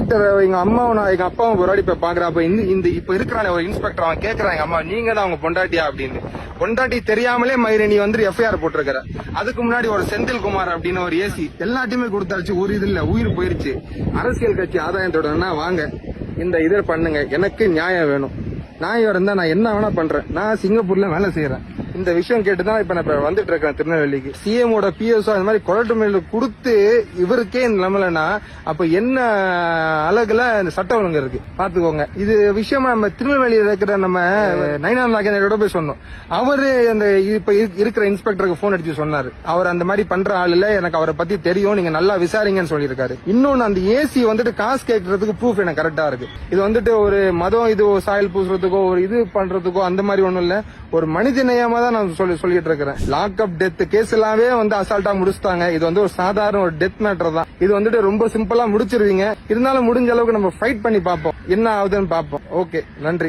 Inspector எங்க அம்மாவும் நான் எங்க அப்பாவும் ஒரு இப்ப பாக்குறேன் அப்ப இந்த இப்ப இருக்கிறான ஒரு இன்ஸ்பெக்டர் அவன் கேக்குறான் எங்க அம்மா நீங்க தான் அவங்க பொண்டாட்டியா அப்படின்னு. பொண்டாட்டி தெரியாமலே மயிரை நீ வந்து எஃப்ஐஆர் போட்டிருக்கிற. அதுக்கு முன்னாடி ஒரு செந்தில் குமார் அப்படின்னு ஒரு ஏசி எல்லாத்தையுமே கொடுத்தாச்சு ஒரு இது இல்ல உயிர் போயிருச்சு. அரசியல் கட்சி ஆதாயத்தோட வாங்க இந்த இதை பண்ணுங்க எனக்கு நியாயம் வேணும். நியாயம் இருந்தா நான் என்ன வேணா பண்றேன். நான் சிங்கப்பூர்ல வேலை செய்யறேன் இந்த விஷயம் கேட்டு தான் இப்ப நான் வந்துட்டு இருக்கேன் திருநெல்வேலிக்கு. சிஎம் ஓட பிஎஸ்ஓ அந்த மாதிரி கொலட்டு மேல கொடுத்து இவருக்கே இந்த நிலைமைலனா அப்ப என்ன அழகுல இந்த சட்ட ஒழுங்கு இருக்கு? பாத்துக்கோங்க. இது விஷயமா நம்ம திருநெல்வேலியில் இருக்கிற நம்ம நைனான் நாகேந்திரோட போய் சொன்னோம். அவரு அந்த இப்ப இரு- இருக்கிற இன்ஸ்பெக்டருக்கு போன் அடிச்சு சொன்னாரு. அவர் அந்த மாதிரி பண்ற ஆள் இல்ல எனக்கு அவரை பத்தி தெரியும் நீங்க நல்லா விசாரிங்கன்னு சொல்லியிருக்காரு. இன்னொன்னு அந்த ஏசி வந்துட்டு காசு கேட்கறதுக்கு ப்ரூஃப் எனக்கு கரெக்டா இருக்கு. இது வந்துட்டு ஒரு மதம் இது சாயல் பூசுறதுக்கோ ஒரு இது பண்றதுக்கோ அந்த மாதிரி ஒண்ணும் இல்ல. ஒரு மனித நேயமா தான் நான் சொல்லி சொல்லிட்டு இருக்கிறேன் லாக் அப் டெத் கேஸ் எல்லாமே வந்து அசால்ட்டா முடிச்சுட்டாங்க. இது வந்து ஒரு சாதாரண ஒரு டெத் மேட்டர் தான். இது வந்துட்டு ரொம்ப சிம்பிளா முடிச்சிருவீங்க. இருந்தாலும் முடிஞ்ச அளவுக்கு நம்ம ஃபைட் பண்ணி பார்ப்போம். என்ன ஆகுதுன்னு பார்ப்போம். ஓகே நன்றி.